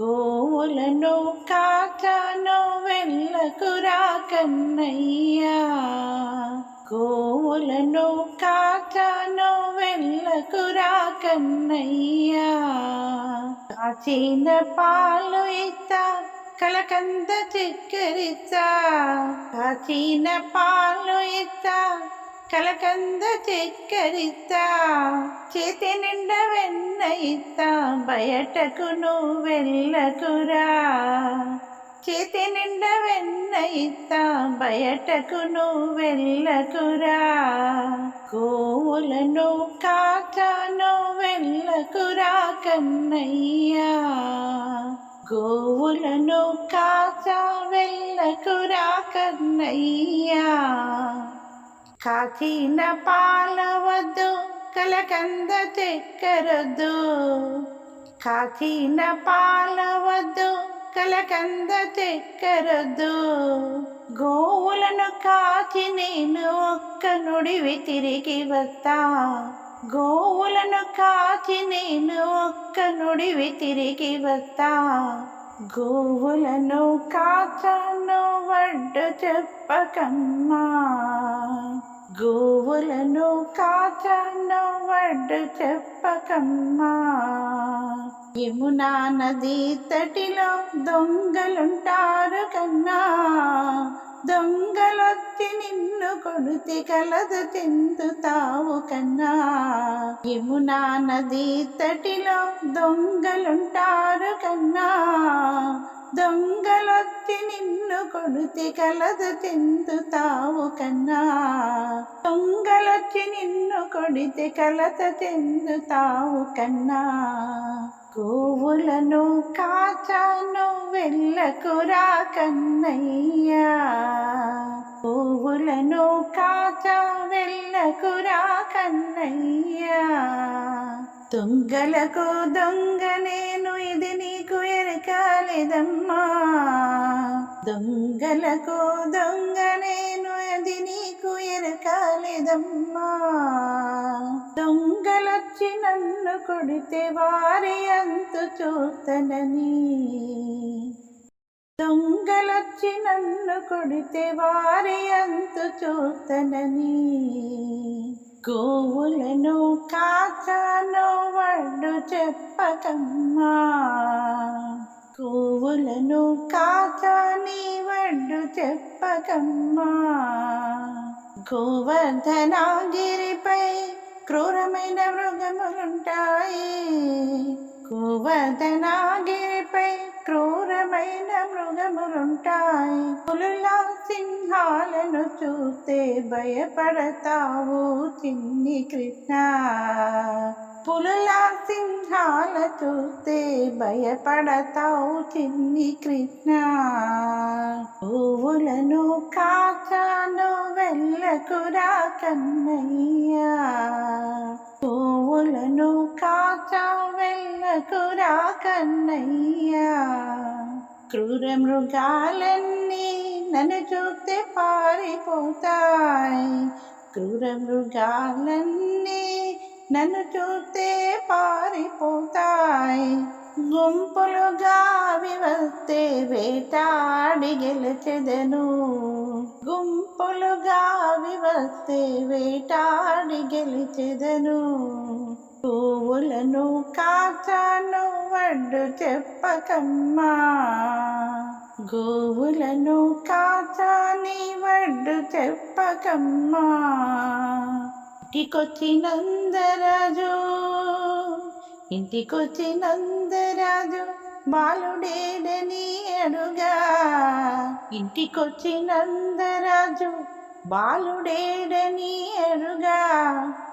గోవులను కాటాను వెళ్ళకురా కన్నయ్యా. గోవులను కాటాను వెళ్ళకురా కన్నయ్యా. కాచిన పాలు ఇస్తా కలకంద చిక్కరిత కాచిన పాలు ఇస్తా కలకంద చెక్కరిస్తా చేతి నిండా వెన్న ఇస్తా బయటకు నువ్వు వెళ్ళకురా. చేతి నిండా వెన్న ఇస్తా బయటకు నువ్వు వెళ్ళకురా. గోవులను కాచాను వెళ్ళకురా కన్నయ్యా. గోవులను కాచా వెళ్ళకురా కన్నయ్యా. కాకిన పాలవద్దు కలకంద చక్కెరద్దు కాకిన పాలవద్దు కలకంద చక్కెరద్దు గోవులను కాచి నేను ఒక్క నుడివి తిరిగి వస్తా. గోవులను కాచి నేను ఒక్క నుడివి తిరిగి వస్తా. గోవులను కాచను వడ్డు చెప్పకమ్మా. గోవులను కాచను వడ్డు చెప్పకమ్మా. యమునా నది తటిలో దొంగలుంటారు కన్నా. దొంగలొచ్చి నిన్ను కొడుతి కలదు చెందుతావు కన్నా. యమునా నది తటిలో దొంగలుంటారు కన్నా. దొంగలొత్తి నిన్ను కొడితే కలదు చెందుతావు కన్నా. దొంగలొచ్చి నిన్ను కొడితే కలత చెందుతావు కన్నా. గోవులను కాచాను వెళ్ళకురా కన్నయ్యా. పువ్వులను కాచా వెళ్ళకురా కన్నయ్యా. దొంగలకు దొంగ నేను లేదమ్మా. దొంగలకు దొంగ నేను అది నీకు ఎరకాలేదమ్మా దొంగలొచ్చి నన్ను కొడితే వారి అంతు చూతనని. దొంగలొచ్చి నన్ను కొడితే వారి అంతు చూతనని. గోవులను కాచాను వడ్డు చెప్పకమ్మా. గోవులను కాచాని వడ్డు చెప్పకమ్మా గోవర్ధనాగిరిపై క్రూరమైన మృగములుంటాయి. గోవర్ధనాగిరిపై క్రూరమైన మృగములుంటాయి. పులులా సింహాలను చూస్తే భయపడతావు చిన్ని కృష్ణ. పులులా సింహాల చూస్తే భయపడతావు చిన్ని కృష్ణ. పువ్వులను కాచాను వెళ్ళకురా కన్నయ్యా. పువ్వులను కాచా వెళ్ళకురా కన్నయ్యా. క్రూర మృగాలన్నీ నన్ను చూస్తే పారిపోతాయి. క్రూర మృగాలన్నీ నన్ను చూస్తే పారిపోతాయి. గుంపులుగా వివస్తే వేటాడి గెలిచెదను. గుంపులుగా వివస్తే వేటాడి గెలిచెదను. పువ్వులను కాచాను వడ్డు చెప్పకమ్మా. గోవులను కాచాని వడ్డు చెప్పకమ్మా. ఇంటికొచ్చి నందరాజు ఇంటికొచ్చి నందరాజు బాలుడేడని అడుగా. ఇంటికొచ్చి నందరాజు బాలుడేడని అడుగా.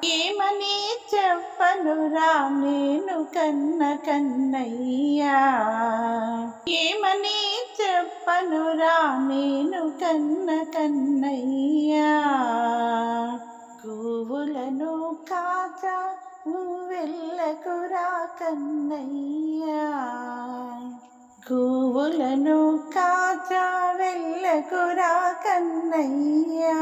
ఏమని చెప్పనురా నేను కన్న కన్నయ్యా? ఏమని చెప్పనురా నేను కన్న కన్నయ్యా? పువ్వులను కాక వెళ్ళకురా రాకన్నయ్యా. పువ్వులను కాక వెళ్ళకు రాకన్నయ్యా.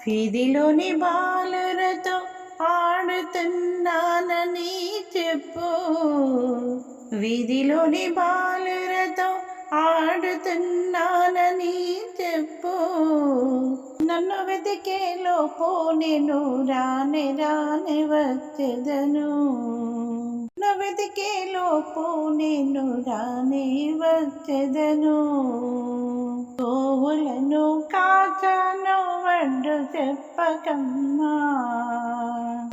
ఫిదిలోని బాలురతో ఆడుతున్నానని చెప్పు. వీధిలోని బాలురతో ఆడుతున్నానని చెప్పు. నన్ను వెతికే లోపు నేను రాని రాని వచ్చెదను. నన్ను వెతికే లోపు నేను రాని వచ్చెదను. గోవులను కాచను వడ్డు చెప్పకమ్మా.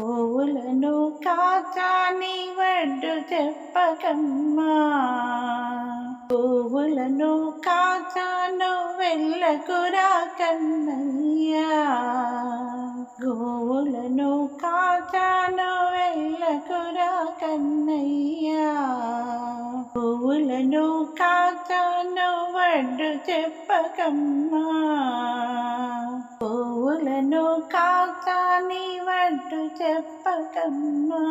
గోవులను కాచాని వడ్డు చెప్పకమ్మా. పువ్వులను కాచాను వెళ్ళకురా కన్నయ్యా. గోవులను కాచాను వెళ్ళకురా కన్నయ్యా. పువ్వులను కాచాను వడ్డు చెప్పకమ్మా. పువ్వులను కాచాని వడ్డు చెప్పకమ్మా.